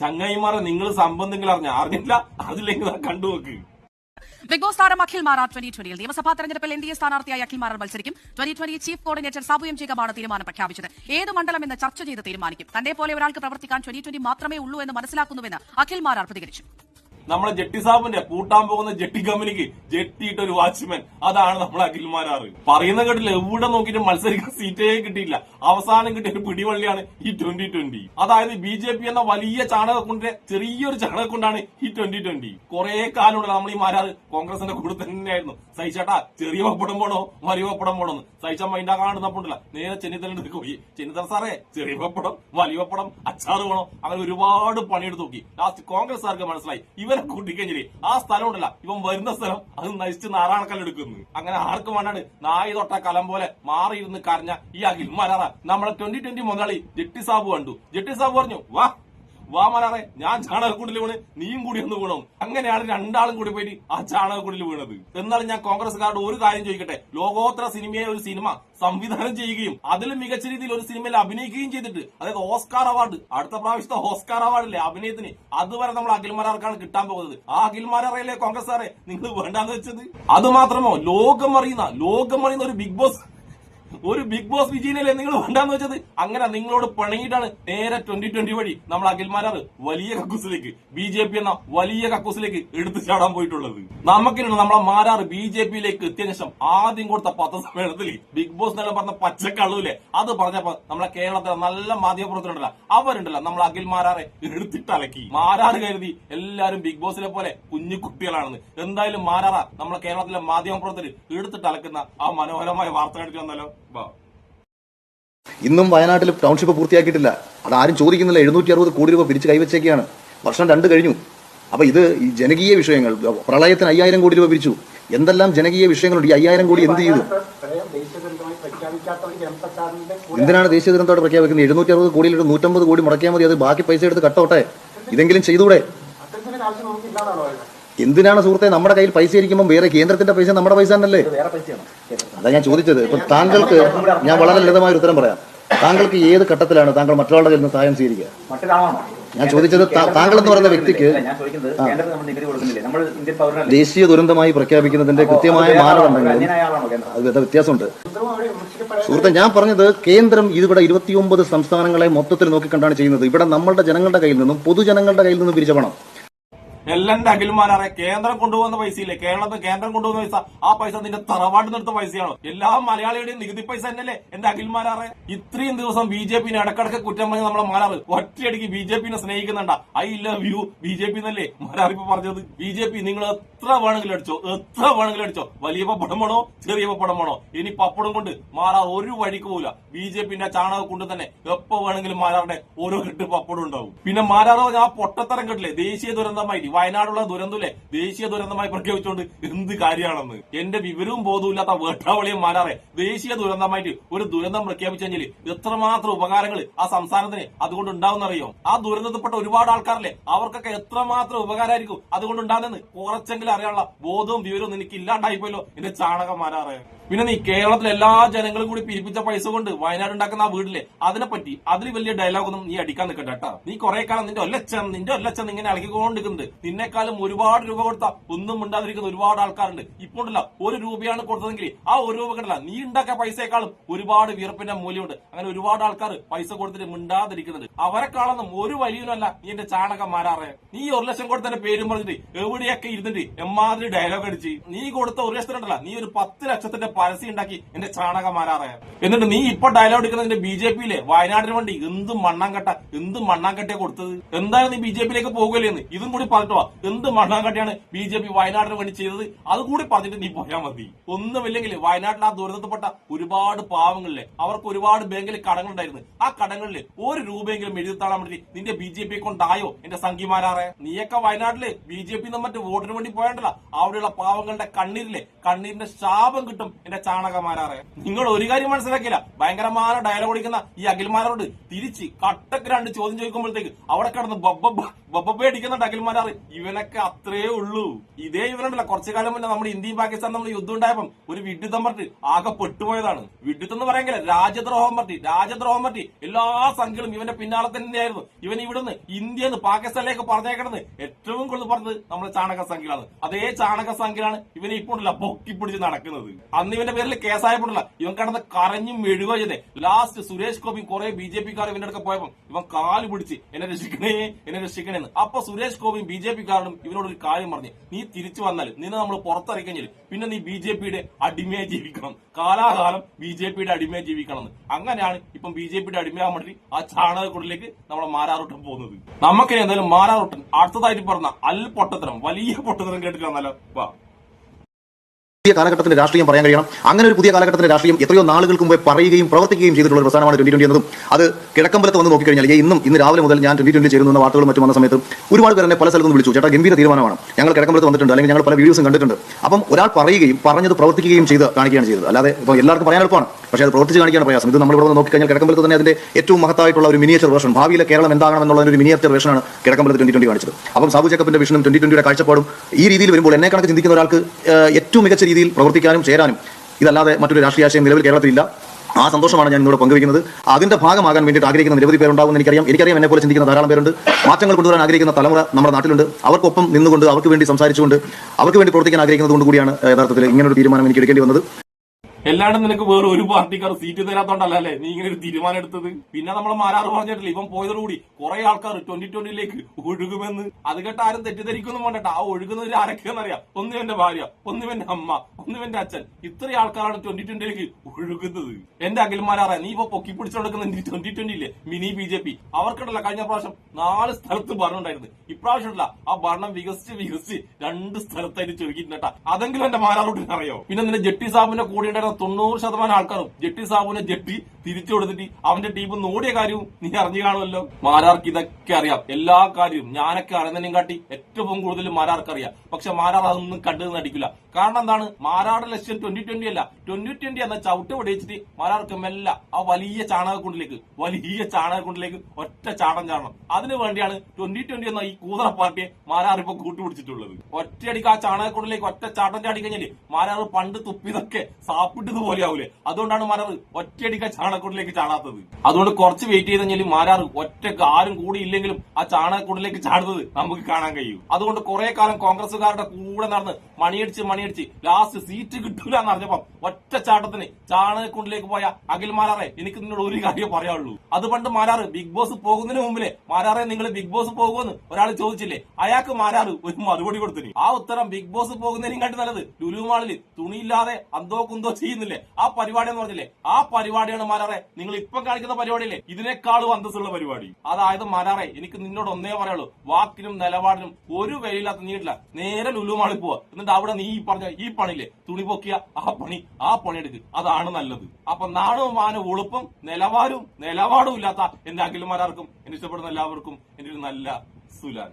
ചങ്ങായിമാരെ നിങ്ങൾ സംബന്ധങ്ങൾ അറിഞ്ഞ അറിഞ്ഞില്ല അതില്ലെങ്കിൽ കണ്ടു നോക്ക്. ബിഗ് ബോസ് താരം അഖിൽ മാറാർ ട്വന്റി ട്വന്റിയിൽ നിയമസഭാ തെരഞ്ഞെടുപ്പിൽ എൻ ഡി എ സ്ഥാനാർത്ഥിയായി അഖിൽ മാറാർ മത്സരിക്കും. Twenty twenty chief coordinator Sabu M ജേക്കബാണ് തീരുമാനം പ്രഖ്യാപിച്ചത്. ഏത് മണ്ഡലം എന്ന് ചർച്ച ചെയ്ത് തീരുമാനിക്കും. തന്റെ പോലെ ഒരാൾക്ക് പ്രവർത്തിക്കാൻ ട്വന്റി ട്വന്റി മാത്രമേ ഉള്ളൂ എന്ന് മനസ്സിലാക്കുന്നുവെന്ന് അഖിൽ മാറാർ പ്രതികരിച്ചു. നമ്മളെ ജെട്ടി സാബിന്റെ പൂട്ടാൻ പോകുന്ന ജെട്ടി കമ്പനിക്ക് ജെട്ടിയിട്ട് ഒരു വാച്ച്മാൻ. അതാണ് നമ്മളെ അഖിൽമാരാറ്. പറയുന്ന കേട്ടില്ല എവിടെ നോക്കിയിട്ട് മത്സരിക്കാൻ സീറ്റേ കിട്ടിയില്ല അവസാനം കിട്ടിയ ഒരു പിടിവള്ളിയാണ് ഈ ട്വന്റി ട്വന്റി അതായത് ബി ജെ പി എന്ന വലിയ ചാണകക്കൊണ്ടിന്റെ ചെറിയൊരു ചാണകക്കൊണ്ടാണ് ഈ ട്വന്റി ട്വന്റി കുറെ കാലമുള്ള നമ്മൾ ഈ മാരാറ് കോൺഗ്രസിന്റെ കൂടെ തന്നെയായിരുന്നു. സഹിച്ചേട്ടാ ചെറിയ പപ്പടം പോണോ? വലിയ പപ്പടം പോണോന്ന്. സഹിച്ച മൈൻഡാ കാണുന്നപ്പോണ്ടല്ല നേരെ ചെന്നിത്തല പോയി. ചെന്നിത്തല സാറേ ചെറിയ പപ്പടം വലിയ പപ്പടം അച്ചാറ് വേണോ? അങ്ങനെ ഒരുപാട് പണിയെടുത്ത് നോക്കി. ലാസ്റ്റ് കോൺഗ്രസ് സാർക്ക് മനസ്സിലായി ഇവരെ കൂട്ടിക്കഴിഞ്ഞില്ലേ? ആ സ്ഥലം ഉണ്ടല്ല ഇവൻ വരുന്ന സ്ഥലം അത് നശിച്ച് നാറാണക്കല്ലെടുക്കുന്നു അങ്ങനെ ആർക്കും വേണ്ടാണ് നായ തൊട്ട കലം പോലെ മാറിയിരുന്ന് കരഞ്ഞ ഈ അഖിൽ മലാറ നമ്മളെ ട്വന്റി ട്വന്റി മുതലാളി ജെട്ടി സാബു കണ്ടു. ജെട്ടി സാബു പറഞ്ഞു വാ വാ മലാറെ ഞാൻ ചാണകക്കുണ്ടിൽ വീണ് നീയും കൂടി ഒന്ന് വീണു? അങ്ങനെയാണ് രണ്ടാളും കൂടി പോയിട്ട് ആ ചാണകക്കുണ്ടിൽ വീണത്. എന്നാലും ഞാൻ കോൺഗ്രസ്സുകാരോട് ഒരു കാര്യം ചോദിക്കട്ടെ? ലോകോത്തര സിനിമയെ ഒരു സിനിമ സംവിധാനം ചെയ്യുകയും അതിൽ മികച്ച രീതിയിൽ ഒരു സിനിമയിൽ അഭിനയിക്കുകയും ചെയ്തിട്ട് അതായത് ഓസ്കാർ അവാർഡ് അടുത്ത പ്രാവശ്യത്തെ ഓസ്കാർ അവാർഡ് അവാർഡില്ലേ അഭിനയത്തിന്? അതുവരെ നമ്മൾ അഖിൽമാരാർക്കാണ് കിട്ടാൻ പോകുന്നത്. ആ അഖിൽമാരറിയില്ലേ കോൺഗ്രസ്സുകാരെ നിങ്ങൾ വേണ്ടാന്ന് വെച്ചത്? അത് മാത്രമോ ലോകം അറിയുന്ന ലോകം അറിയുന്ന ഒരു ബിഗ് ബോസ് ഒരു ബിഗ് ബോസ് വിജയനല്ലേ നിങ്ങൾ വേണ്ടാന്ന് വെച്ചത്? അങ്ങനെ നിങ്ങളോട് പിണങ്ങിയിട്ടാണ് നേരെ ട്വന്റി ട്വന്റി വഴി നമ്മൾ അഖിൽമാരാർ വലിയ കക്കൂസിലേക്ക് ബി ജെ പി എന്ന വലിയ കക്കൂസിലേക്ക് എടുത്തു ചാടാൻ പോയിട്ടുള്ളത്. നമുക്കിനുണ്ട് നമ്മളെ മാരാർ ബി ജെ പിയിലേക്ക് എത്തിയ ശേഷം ആദ്യം കൊടുത്ത പത്രസമ്മേളനത്തിൽ ബിഗ് ബോസ് എന്നെല്ലാം പറഞ്ഞ പച്ചക്കള്ളൂല്ലേ? അത് പറഞ്ഞപ്പോ നമ്മളെ കേരളത്തിലെ നല്ല മാധ്യമപ്രവർത്തനമുണ്ടല്ലോ അവരുണ്ടല്ലോ നമ്മൾ അഖിൽമാരാറെ എടുത്തിട്ടലക്കി മാരാർ കരുതി എല്ലാരും ബിഗ് ബോസിനെ പോലെ കുഞ്ഞു കുട്ടികളാണെന്ന്. എന്തായാലും മാരാറ നമ്മളെ കേരളത്തിലെ മാധ്യമപ്രവർത്തകർ എടുത്തിട്ടലക്കുന്ന ആ മനോഹരമായ വാർത്ത കണ്ടിട്ട് വന്നാലോ വാ ഇന്നും വയനാട്ടിൽ ടൗൺഷിപ്പ് പൂർത്തിയാക്കിയിട്ടില്ല. അതാരും ചോദിക്കുന്നില്ല. എഴുന്നൂറ്റി അറുപത് കോടി രൂപ പിരിച്ച് കൈവച്ചേക്കാണ്. വർഷം രണ്ട് കഴിഞ്ഞു. അപ്പൊ ഇത് ഈ ജനകീയ വിഷയങ്ങൾ പ്രളയത്തിന് അയ്യായിരം കോടി രൂപ പിരിച്ചു. എന്തെല്ലാം ജനകീയ വിഷയങ്ങളുണ്ട്? ഈ അയ്യായിരം കോടി എന്ത് ചെയ്തു? എന്തിനാണ് ദേശീയ ദുരന്തോടെ പ്രഖ്യാപിക്കുന്നത്? എഴുന്നൂറ്റി അറുപത് കോടിയിൽ ഒരു നൂറ്റമ്പത് കോടി മുടക്കിയാൽ മതി. അത് ബാക്കി പൈസ എടുത്ത് കട്ടോട്ടെ. ഇതെങ്കിലും ചെയ്തൂടെ? എന്തിനാണ് സുഹൃത്തെ നമ്മുടെ കയ്യിൽ പൈസ ഇരിക്കുമ്പോൾ വേറെ കേന്ദ്രത്തിന്റെ പൈസ നമ്മുടെ പൈസ തന്നെയല്ലേ? പൈസയാണ്. അതാ ഞാൻ ചോദിച്ചത്. ഇപ്പൊ താങ്കൾക്ക് ഞാൻ വളരെ ലളിതമായ ഒരു ഉത്തരം പറയാം. താങ്കൾക്ക് ഏത് ഘട്ടത്തിലാണ് താങ്കൾ മറ്റൊരാളുടെ കയ്യിൽ നിന്ന് സഹായം സ്വീകരിക്കുക? ഞാൻ ചോദിച്ചത് താങ്കൾ എന്ന് പറയുന്ന വ്യക്തിക്ക് ഞാൻ ചോദിക്കുന്നത് കേന്ദ്രത്തിൽ നമ്മൾ കൊടുക്കുന്നില്ലേ? നമ്മൾ ഇന്ത്യൻ പൗരനല്ലേ? ദേശീയ ദുരന്തമായി പ്രഖ്യാപിക്കുന്നതിന്റെ കൃത്യമായ മാനദണ്ഡങ്ങൾ? അത് വ്യത്യ- വ്യത്യാസമുണ്ട്. സുഹൃത്തെ ഞാൻ പറഞ്ഞത് കേന്ദ്രം ഇതിവിടെ ഇരുപത്തിയൊമ്പത് സംസ്ഥാനങ്ങളെ മൊത്തത്തിൽ നോക്കിക്കണ്ടാണ് ചെയ്യുന്നത്. ഇവിടെ നമ്മളുടെ ജനങ്ങളുടെ കയ്യിൽ നിന്നും പൊതുജനങ്ങളുടെ കയ്യിൽ നിന്നും പിരിച്ച പണം എല്ലാന്റെ അഖിൽമാരെ കേന്ദ്രം കൊണ്ടുപോകുന്ന പൈസയില്ലേ? കേരളത്തിൽ കേന്ദ്രം കൊണ്ടുപോകുന്ന പൈസ. ആ പൈസ നിന്റെ തറവാട്ടിൽ നിന്നെടുത്ത പൈസയാണോ? എല്ലാ മലയാളിയുടെയും നികുതി പൈസ തന്നെയല്ലേ എന്റെ അഖിൽമാരെ ഇത്രയും ദിവസം ബി ജെ പിന്നെ ഇടക്കിടക്ക് കുറ്റം പറഞ്ഞ നമ്മളെ മാലാറ് ഒറ്റയടിക്ക് ബി ജെ പിന്നെ സ്നേഹിക്കുന്നുണ്ട. I love you B J P എന്നല്ലേ മാലാറിപ്പോ പറഞ്ഞത്. ബി ജെ പി നിങ്ങൾ എത്ര വേണമെങ്കിലും അടിച്ചോ? എത്ര വേണമെങ്കിലും അടിച്ചോ? വലിയ പപ്പടം വേണോ? ചെറിയ പപ്പടം വേണോ? ഇനി പപ്പടം കൊണ്ട് മാറാ ഒരു വഴിക്ക് പോവില്ല. ബി ജെ പിന്നെ ചാണക കൊണ്ട് തന്നെ എപ്പോ വേണമെങ്കിലും മാരാറുടെ ഓരോ കെട്ട് പപ്പടം ഉണ്ടാവും. പിന്നെ മാരാറോ ആ പൊട്ടത്തരം കെട്ടില്ലേ? ദേശീയ ദുരന്തമായി വയനാടുള്ള ദുരന്തല്ലേ? ദേശീയ ദുരന്തമായി പ്രഖ്യാപിച്ചുകൊണ്ട് എന്ത് കാര്യമാണെന്ന് എന്റെ വിവരവും ബോധവും ഇല്ലാത്ത വേട്ടാവളിയും മാനാറെ ദേശീയ ദുരന്തമായിട്ട് ഒരു ദുരന്തം പ്രഖ്യാപിച്ചെങ്കിൽ എത്രമാത്രം ഉപകാരങ്ങൾ ആ സംസ്ഥാനത്തിന് അതുകൊണ്ട് ഉണ്ടാവുന്നറിയോ? ആ ദുരന്തത്തിൽപ്പെട്ട ഒരുപാട് ആൾക്കാരല്ലേ? അവർക്കൊക്കെ എത്രമാത്രം ഉപകാരമായിരിക്കും അതുകൊണ്ട് ഉണ്ടാകുന്നെന്ന് കുറച്ചെങ്കിലും അറിയാനുള്ള ബോധവും വിവരവും നിനക്ക് ഇല്ലാണ്ടായിപ്പോയല്ലോ എന്റെ ചാണകം മാരാറെ. പിന്നെ നീ കേരളത്തിലെ എല്ലാ ജനങ്ങളും കൂടി പിരിപ്പിച്ച പൈസ കൊണ്ട് വയനാട് ഉണ്ടാക്കുന്ന ആ വീടില്ലേ? അതിനെപ്പറ്റി അതിൽ വലിയ ഡയലോഗ് ഒന്നും നീ അടിക്കാൻ നിൽക്കണ്ട നീ കുറെ കാലം നിന്റെ ഒല്ലച്ചൻ നിന്റെ ഒല്ലച്ചൻ ഇങ്ങനെ ഇളകിക്കൊണ്ടിരിക്കുന്നുണ്ട് നിന്നെക്കാളും ഒരുപാട് രൂപ കൊടുത്ത ഒന്നും ഉണ്ടാതിരിക്കുന്ന ഒരുപാട് ആൾക്കാരുണ്ട്. ഇപ്പോൾ ഒരു രൂപയാണ് കൊടുത്തതെങ്കിൽ ആ ഒരു രൂപ കണ്ടല്ല നീ ഉണ്ടാക്കിയ പൈസയെക്കാളും ഒരുപാട് വീർപ്പിന്റെ മൂല്യമുണ്ട്. അങ്ങനെ ഒരുപാട് ആൾക്കാർ പൈസ കൊടുത്തിട്ട് മിണ്ടാതിരിക്കുന്നുണ്ട്. അവരെ ഒരു വലിയനല്ല നീ എന്റെ ചാണകം നീ ഒരു ലക്ഷം കൊടുത്തതിന്റെ പേരും പറഞ്ഞിട്ട് എവിടെയൊക്കെ ഇരുന്നിട്ട് എമ്മാതിരി ഡയലോഗ് അടിച്ച് നീ കൊടുത്ത ഒരു ലക്ഷത്തിനുണ്ടല്ല നീ ഒരു പത്ത് ലക്ഷത്തിന്റെ പരസ്യം ഉണ്ടാക്കി എന്റെ ചാണകം എന്നിട്ട് നീ ഇപ്പൊ ഡയലോഗ് എടുക്കുന്നതിന്റെ ബി ജെ പിയിലെ വയനാടിന് വേണ്ടി എന്ത് മണ്ണാങ്കട്ട എന്ത് മണ്ണാങ്കട്ടയാ കൊടുത്തത്? എന്തായാലും നീ ബി ജെ പിയിലേക്ക് പോകുകയല്ലേന്ന് ഇതും കൂടി പറഞ്ഞിട്ടോ? എന്ത് മണ്ണാങ്കട്ടിയാണ് ബി ജെ പി വയനാടിന് വേണ്ടി ചെയ്തത്? അത് കൂടി പറഞ്ഞിട്ട് നീ പോയാൽ മതി. ഒന്നുമില്ലെങ്കിൽ വയനാട്ടിൽ ആ ദുരന്തത്തിൽപ്പെട്ട ഒരുപാട് പാവങ്ങളിലെ അവർക്ക് ഒരുപാട് ബാങ്കിൽ കടങ്ങളുണ്ടായിരുന്നു. ആ കടങ്ങളിൽ ഒരു രൂപയെങ്കിലും എഴുതി വേണ്ടി നിന്റെ ബി ജെ പി കൊണ്ടായോ എന്റെ സംഘിമാരാറെ നീയൊക്കെ വയനാട്ടിൽ ബി ജെ പി മറ്റു വോട്ടിന് വേണ്ടി പോയണ്ടല്ല. അവിടെയുള്ള പാവങ്ങളുടെ കണ്ണീരിലെ കണ്ണീരിന്റെ ശാപം കിട്ടും എന്റെ ചാണകമാരാറെ നിങ്ങൾ ഒരു കാര്യം മനസ്സിലാക്കിയില്ല? ഭയങ്കരമായ ഡയലോഗ് അടിക്കുന്ന ഈ അഖിൽമാരോട് തിരിച്ച് കട്ടക്ക് രണ്ട് ചോദ്യം ചോദിക്കുമ്പോഴത്തേക്ക് അവിടെ കിടന്ന് ബൊബ്ബ അടിക്കുന്നുണ്ട് അഖിൽമാരാറ്. ഇവനൊക്കെ അത്രേ ഉള്ളൂ. ഇതേ ഇവനുണ്ടല്ല. കുറച്ചു കാലം മുന്നേ നമ്മുടെ ഇന്ത്യയും പാകിസ്ഥാനും നമ്മൾ യുദ്ധം ഉണ്ടായപ്പം ഒരു വിഡ്ഢിത്തം പറഞ്ഞിട്ട് ആകെ പെട്ടുപോയതാണ്. വിഡ്ഢിത്തം എന്ന് പറയാൻ രാജ്യദ്രോഹം പറ്റി രാജ്യദ്രോഹം പറ്റി എല്ലാ സംഘങ്ങളും ഇവന്റെ പിന്നാലെ തന്നെയായിരുന്നു. ഇവൻ ഇവിടുന്ന് ഇന്ത്യ ഇന്ത്യന്ന് പാകിസ്ഥാനിലേക്ക് പറഞ്ഞേക്കണത് ഏറ്റവും കൂടുതൽ പറഞ്ഞത് നമ്മുടെ ചാണക സംഘിലാണ്. അതേ ചാണക സംഖ്യയാണ് ഇവനെ ഇപ്പോൾ ഉണ്ടല്ല പൊക്കി പിടിച്ച് നടക്കുന്നത്. അന്ന് ഇവന്റെ പേരിൽ കേസായപ്പോഴല്ല ഇവൻ കിടന്ന് കരഞ്ഞും മെഴുകുക ചെയ്തേ. ലാസ്റ്റ് സുരേഷ് ഗോപി കുറെ ബി ജെ പിക്കാർ ഇവന്റെ അടുക്ക പോയപ്പോൾ ഇവൻ കാൽ പിടിച്ച് എന്നെ രക്ഷിക്കണേ എന്നെ രക്ഷിക്കണേന്ന്. അപ്പൊ സുരേഷ് ഗോപി ബി ജെ പിക്കാരനും ഇവനോട് ഒരു കാര്യം പറഞ്ഞു. നീ തിരിച്ചു വന്നാൽ നിന്നെ നമ്മൾ പുറത്തിറങ്ങിക്കഴിഞ്ഞാൽ പിന്നെ നീ ബി ജെ പിയുടെ അടിമയായി ജീവിക്കണം. കാലാകാലം ബി ജെ പിയുടെ അടിമയായി ജീവിക്കണം എന്ന് അങ്ങനെയാണ് ഇപ്പം ബി ജെ പിയുടെ അടിമയാൻ വേണ്ടി ആ ചാണകക്കുടിലേക്ക് നമ്മളെ മാരാറുട്ടൻ പോകുന്നത്. നമുക്കിനി എന്തായാലും മാരാറൂട്ടൻ അടുത്തതായിട്ട് പറഞ്ഞ അൽ പൊട്ടത്തരം വലിയ പൊട്ടത്തരം കേട്ടിട്ടാണല്ലോ വാ. പുതിയ കാലഘട്ടത്തിന്റെ രാഷ്ട്രീയം പറയാൻ കഴിയണം. അങ്ങനെ ഒരു പുതിയ കാലഘട്ടത്തിന്റെ രാഷ്ട്രീയം എത്രയോ നാളുകൾക്ക് മുമ്പ് പറയുകയും പ്രവർത്തിക്കുകയും ചെയ്തിട്ടുള്ള ഒരു പ്രസ്ഥാനമാണ് ട്വന്റി ട്വന്റി എന്നതും. അത് കിഴക്കമ്പലത്ത് വന്ന് നോക്കിക്കഴിഞ്ഞാൽ കഴിഞ്ഞാൽ ഇന്നും ഇന്ന് രാവിലെ മുതൽ ഞാൻ ട്വന്റി ട്വന്റി ചേരുന്ന വാർത്തകളും മറ്റും വന്ന സമയത്ത് ഒരുപാട് പേർ പല സ്ഥലത്തും വിളിച്ചു. ചേട്ടാ ഗംഭീര തീരുമാനമാണ്. ഞങ്ങൾ കിഴക്കമ്പലത്ത് വന്നിട്ടുണ്ട്. അല്ലെങ്കിൽ ഞങ്ങൾ പല വീഡിയോസും കണ്ടിട്ടുണ്ട്. അപ്പം ഒരാൾ പറയുകയും പറഞ്ഞത് പ്രവർത്തിക്കുകയും ചെയ്ത് കാണിക്കുകയാണ് ചെയ്തത്. അല്ലാതെ ഇപ്പോൾ എല്ലാവർക്കും പറയാൻ എളുപ്പമാണ്. പക്ഷേ അത് പ്രവർത്തിച്ച് കാണിക്കാണ് പ്രയാസം. ഇത് നമ്മൾ ഇവിടെ വന്ന് നോക്കിക്കഴിഞ്ഞാൽ കിഴക്കമ്പലത്ത് തന്നെ അതിന്റെ ഏറ്റവും മഹത്തായിട്ടുള്ള ഒരു മിനിയേച്ചർ വേർഷൻ ഭാവിയിലെ കേരളം എന്താകണം എന്നുള്ള ഒരു മിനിയേച്ചർ വേർഷനാണ് കിഴക്കമ്പലത്ത് ട്വന്റി ട്വന്റി കാണിച്ചത്. അപ്പം സാബു ചേക്കപ്പിന്റെ വിഷനും ട്വന്റി ട്വന്റിയുടെ കാഴ്ചപ്പാടും ഈ രീതിയിൽ വരുമ്പോൾ എന്നെ കണക്ക് ചിന്തിക്കുന്ന ഒരാൾക്ക് ഏറ്റവും മികച്ച രീതിയിൽ പ്രവർത്തിക്കാനും ചേരാനും. ഇതല്ലാതെ മറ്റൊരു രാഷ്ട്രീയ ആശയം നിലവിൽ കേരളത്തിലില്ല. ആ സന്തോഷമാണ് ഞാൻ ഇന്നോട് പങ്കുവയ്ക്കുന്നത്. അതിന്റെ ഭാഗമാകാൻ വേണ്ടിയിട്ട് ആഗ്രഹിക്കുന്ന നിരവധി പേരുണ്ടാവുമെന്ന് എനിക്കറിയാം. എനിക്കറിയാം എന്നെ പോലെ ചിന്തിക്കുന്ന ധാരാളം പേരുണ്ട്. മാറ്റങ്ങൾ കൊണ്ടുവരാൻ ആഗ്രഹിക്കുന്ന തലമുറ നമ്മുടെ നാട്ടിലുണ്ട്. അവർക്കൊപ്പം നിന്നുകൊണ്ട് അവർക്ക് വേണ്ടി സംസാരിച്ചുകൊണ്ട് അവർക്ക് വേണ്ടി പ്രവർത്തിക്കാൻ ആഗ്രഹിക്കുന്നത് കൂടിയാണ് യഥാർത്ഥത്തിൽ ഇങ്ങനൊരു തീരുമാനം എനിക്ക് എടുക്കേണ്ടി വന്നത്. എല്ലാണ്ടും നിനക്ക് വേറെ ഒരു പാർട്ടിക്കാർ സീറ്റ് തരാത്തോണ്ടല്ല അല്ലേ നീ ഇങ്ങനെ ഒരു തീരുമാനം എടുത്തത്? പിന്നെ നമ്മൾ മാരാറ് പറഞ്ഞിട്ടില്ല? ഇവൻ പോയതോടുകൂടി കുറെ ആൾക്കാർ ട്വന്റി ട്വന്റിയിലേക്ക് ഒഴുകുമെന്ന്. അത് കേട്ട് ആരും തെറ്റിദ്ധരിക്കുമെന്ന് വേണ്ടട്ട. ആ ഒഴുകുന്നവർ ആരൊക്കെയെന്നറിയാം ഒന്നും എന്റെ ഭാര്യ ഒന്നും അമ്മ ഒന്നും അച്ഛൻ. ഇത്രയും ആൾക്കാരാണ് ട്വന്റി ട്വന്റിയിലേക്ക് ഒഴുകുന്നത്. എന്റെ അഖിൽമാരാറേ നീ ഇപ്പൊ പൊക്കി പിടിച്ചെടുക്കുന്ന ട്വന്റി ട്വന്റിയില്ലേ മിനി ബി ജെ പി. അവർക്കുണ്ടല്ല കഴിഞ്ഞ പ്രാവശ്യം നാല് സ്ഥലത്ത് ഭരണം ഉണ്ടായിരുന്നു ഇപ്രാവശ്യം ഉണ്ടല്ല ആ ഭരണം വികസിച്ച് വികസിച്ച് രണ്ട് സ്ഥലത്തായിട്ട് ചുരുക്കിയിട്ടുണ്ടാ അതെങ്കിലും എന്റെ മാരാറോട്ടിനറിയോ? പിന്നെ നിന്റെ ജെട്ടി സാബിന്റെ കൂടെ ഉണ്ടായിരുന്ന തൊണ്ണൂറ് ശതമാനം ആൾക്കാരും ജെട്ടി സാബുവിനെ ജെട്ടി തിരിച്ചു കൊടുത്തിട്ട് അവന്റെ ടീം നോടിയ കാര്യവും നീ അറിഞ്ഞു കാണുമല്ലോ? മാരാർക്ക് ഇതൊക്കെ അറിയാം. എല്ലാ കാര്യവും. ഞാനൊക്കെ അറിയുന്നതിനും കാട്ടി ഏറ്റവും കൂടുതൽ മാരാർക്ക് അറിയാം. പക്ഷെ മാരാർ അതൊന്നും കണ്ടു നടിക്കില്ല. കാരണം എന്താണ്? മാരാറുടെ ലക്ഷ്യം ട്വന്റി ട്വന്റി അല്ല. ട്വന്റി ട്വന്റി എന്ന ചവിട്ട് പിടിച്ചിട്ട് മാരാർക്ക് മെല്ല ആ വലിയ ചാണകക്കുണ്ടിലേക്ക് വലിയ ചാണകക്കുണ്ടിലേക്ക് ഒറ്റ ചാടം ചാടണം. അതിനു വേണ്ടിയാണ് ട്വന്റി ട്വന്റി എന്ന ഈ കൂതറ പാർട്ടിയെ മാരാർ ഇപ്പൊ കൂട്ടുപിടിച്ചിട്ടുള്ളത്. ഒറ്റയടിക്ക് ആ ചാണകക്കുണ്ടിലേക്ക് ഒറ്റ ചാട്ടം ചാടി കഴിഞ്ഞാൽ മാരാർ പണ്ട് തുപ്പിതൊക്കെ തുപ്പിയതൊക്കെ സാപ്പിട്ടതുപോലെ ആവൂലേ? അതുകൊണ്ടാണ് മാരാറ് ഒറ്റയടിക്ക് ആ ചാണകക്കുണ്ടിലേക്ക് ചാടാത്തത്. അതുകൊണ്ട് കുറച്ച് വെയിറ്റ് ചെയ്ത് കഴിഞ്ഞാൽ മാരാർ ഒറ്റയ്ക്ക് ആരും കൂടി ഇല്ലെങ്കിലും ആ ചാണകക്കൂടിലേക്ക് ചാടുന്നത് നമുക്ക് കാണാൻ കഴിയും. അതുകൊണ്ട് കുറെ കാലം കോൺഗ്രസുകാരുടെ കൂടെ നടന്ന് മണിയടിച്ച് മണിയടിച്ച് ലാസ്റ്റ് സീറ്റ് കിട്ടൂല എന്ന് അറിഞ്ഞപ്പം ഒറ്റ ചാട്ടത്തിന് ചാണകക്കുണ്ടിലേക്ക് പോയ അഖിൽ മാരാറെ എനിക്ക് നിന്നോട് ഒരു കാര്യം പറയാനുള്ളൂ. അത് പണ്ട് മാരാറ് ബിഗ് ബോസ് പോകുന്നതിന് മുമ്പിലെ മാരാറെ നിങ്ങൾ ബിഗ് ബോസ് പോകുമെന്ന് ഒരാൾ ചോദിച്ചില്ലേ? അയാൾക്ക് മാരാറ് ഒരു മറുപടി കൊടുത്തിനി. ആ ഉത്തരം ബിഗ് ബോസ് പോകുന്നതിനും കണ്ട് നല്ലത് ലുലുമാളിൽ തുണിയില്ലാതെ അന്തോ കുന്തോ ചെയ്യുന്നില്ലേ? ആ പരിപാടി എന്ന് പറഞ്ഞില്ലേ? ആ പരിപാടിയാണ് മാരാറെ നിങ്ങൾ ഇപ്പം കാണിക്കുന്ന പരിപാടിയില്ലേ? ഇതിനേക്കാളും അന്തസ്സുള്ള പരിപാടി. അതായത് മാരാറെ എനിക്ക് നിന്നോട് ഒന്നേ പറയുള്ളൂ വാക്കിനും നിലപാടിനും ഒരു വിലയില്ലാത്ത നീട്ടില്ല. നേരെ ലുലുമാളി പോവാ. എന്നിട്ട് അവിടെ നീ ഈ പറഞ്ഞ ഈ പണിയില്ലേ? തുണി പൊക്കിയ ആ പണി ആ പണിയെടുക്ക് അതാണ് നല്ലത്. അപ്പൊ നാണവും മാനവും ഉളുപ്പും നിലവാരവും നിലപാടും ഇല്ലാത്ത എന്റെ അഖിൽമാരാർക്കും എന്നെ ഇഷ്ടപ്പെടുന്ന എല്ലാവർക്കും എന്റെ ഒരു നല്ല സുലാൻ.